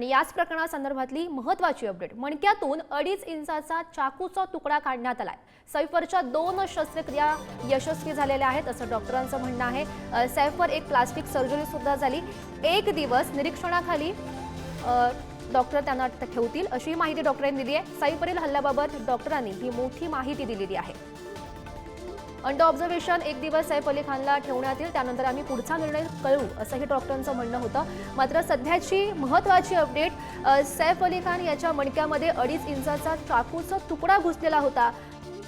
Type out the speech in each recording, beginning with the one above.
आणि याच प्रकरणासंदर्भातली महत्वाची अपडेट. मणक्यातून अडीच इंचाचा चाकूचा तुकडा काढण्यात आलाय. सैफरच्या दोन शस्त्रक्रिया यशस्वी झालेल्या आहेत असं डॉक्टरांचं म्हणणं आहे. सैफर सैफवर एक प्लास्टिक सर्जरी सुद्धा झाली. एक दिवस निरीक्षणाखाली डॉक्टर त्यांना ठेवतील अशी माहिती डॉक्टरांनी दिली आहे. सैफवरील हल्ल्याबाबत डॉक्टरांनी ही मोठी माहिती दिलेली आहे. अंडर ऑब्झर्वेशन एक दिवस सैफ अली खानला ठेवण्यात येईल त्यानंतर आम्ही पुढचा निर्णय कळू असंही डॉक्टरांचं म्हणणं होतं. मात्र सध्याची महत्त्वाची अपडेट सैफ अली खान याच्या मणक्यामध्ये अडीच इंचाचा चाकूचा तुकडा घुसलेला होता.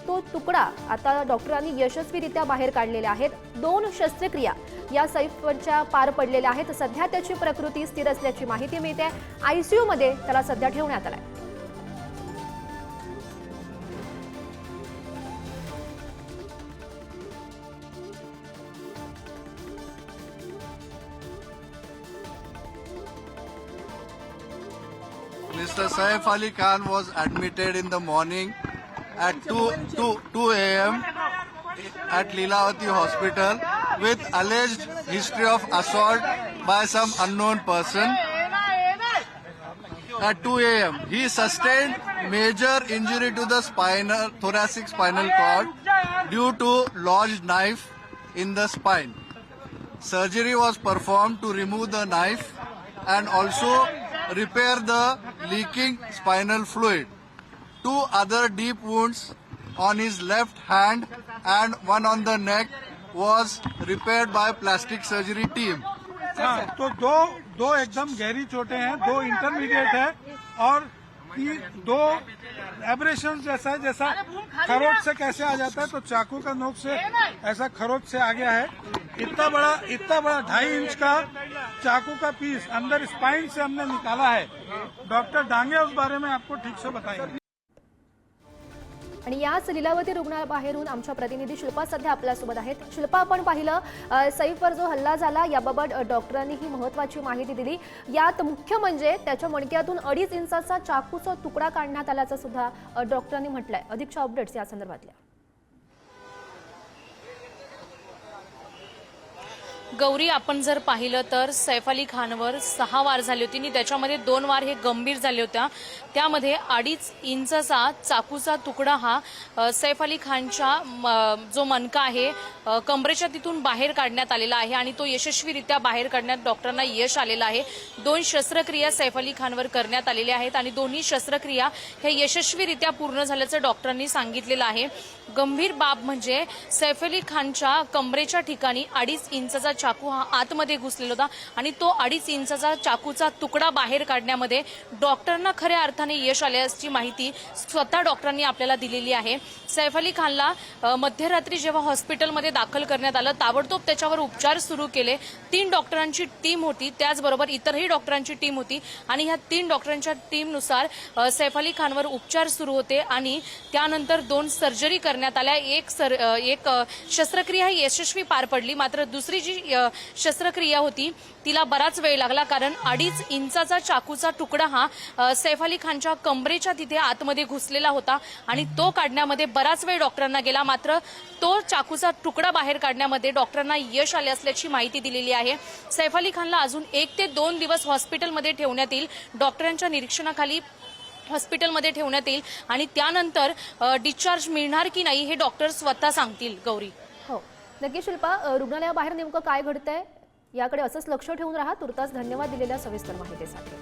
तो तुकडा आता डॉक्टरांनी यशस्वीरित्या बाहेर काढलेले आहेत. दोन शस्त्रक्रिया या सैफच्या पार पडलेल्या आहेत. सध्या त्याची प्रकृती स्थिर असल्याची माहिती मिळते. आयसीयू मध्ये त्याला सध्या ठेवण्यात आलाय. Mr. Saif Ali Khan was admitted in the morning at 2, 2, 2 a.m. at Leelavati Hospital with alleged history of assault by some unknown person. At 2 a.m., he sustained major injury to the spinal, thoracic spinal cord due to lodged knife in the spine. Surgery was performed to remove the knife and also repair the leaking spinal fluid. Two other deep wounds on his left hand and one on the neck was repaired by plastic surgery team. हाँ तो दो दो एकदम गहरी चोटें हैं दो intermediate है और तीन दो abrasion जैसा है जैसा खरोच से कैसे आ जाता है तो चाकू का नोक से ऐसा खरोच से आ गया है इतना बड़ा इतना बड़ा ढाई इंच का चाकू का पीस अंदर स्पाइन से हमने निकाला है। डॉक्टर डांगे उस बारे में आपको ठीक से बताएंगे। आणि याच लीलावती रुग्णालयाबाहेरून आमच्या प्रतिनिधी शिल्पा सध्या आपल्यासोबत आहेत. शिल्पा आपण पाहिलं सईफवर सैफवर जो हल्ला झाला याबाबत डॉक्टरांनी ही महत्वाची माहिती दिली. यात मुख्य म्हणजे त्याच्या मणक्यातून अडीच इंचाचा चाकूचा तुकडा काढण्यात आल्याचं सुद्धा डॉक्टरांनी म्हटलंय. अधिकच्या अपडेट्स या संदर्भातल्या. गौरी आपण जर पाहिलं तर सैफ अली खानवर सहा वार झाली होती आणि त्याच्यामध्ये दोन वार हे गंभीर झाले होत्या त्यामध्ये अडीच इंचचा चाकूचा तुकडा हा सैफ अली खानच्या म, जो मनका आहे कमरेच्या तिथून बाहेर काढण्यात आलेला आहे आणि तो यशस्वीरित्या बाहेर काढण्यात डॉक्टरांना यश आलेलं आहे. दोन शस्त्रक्रिया सैफ अली खानवर करण्यात आलेल्या आहेत आणि दोन्ही शस्त्रक्रिया ह्या यशस्वीरित्या पूर्ण झाल्याचं डॉक्टरांनी सांगितलेलं आहे. गंभीर बाब म्हणजे सैफ अली खानच्या कमरेच्या ठिकाणी अडीच इंचचा चाकू हा आतमध्ये घुसलेला होता आणि तो अडीच इंचाचा चाकूचा तुकडा बाहेर काढण्यामध्ये डॉक्टरांना खऱ्या अर्थाने यश आल्याची माहिती स्वतः डॉक्टरांनी आपल्याला दिलेली आहे. सैफ अली खानला मध्यरात्री जेव्हा हॉस्पिटलमध्ये दाखल करण्यात आलं ताबडतोब त्याच्यावर उपचार सुरू केले. तीन डॉक्टरांची टीम होती त्याचबरोबर इतरही डॉक्टरांची टीम होती आणि ह्या तीन डॉक्टरांच्या टीमनुसार सैफ अली खानवर उपचार सुरू होते आणि त्यानंतर दोन सर्जरी करण्यात आल्या. एक सर एक शस्त्रक्रिया ही यशस्वी पार पडली. मात्र दुसरी जी शस्त्रक्रिया होती. तिला बराच वेळ लागला कारण अडीच इंचाचा चाकूचा तुकडा हा सैफ अली खानच्या कमरेच्या तिथे आतमध्ये घुसलेला होता आणि तो काढण्यामध्ये बराच वेळ डॉक्टरांना गेला. मात्र तो चाकूचा तुकडा बाहेर काढण्यामध्ये डॉक्टरांना यश आले असल्याची माहिती दिलेली आहे. सैफ अली खानला अजून एक ते दोन दिवस हॉस्पिटलमध्ये ठेवण्यात येईल. डॉक्टरांच्या निरीक्षणाखाली हॉस्पिटलमध्ये ठेवण्यात येईल आणि त्यानंतर डिस्चार्ज मिळणार की नाही हे डॉक्टर स्वतः सांगतील. गौरी. नक्की शिल्पा रुग्णालयाबाहेर नेमकं काय घडतंय? याकडे असंच लक्ष ठेवून राहा. तुर्तास धन्यवाद दिलेल्या सविस्तर माहितीसाठी.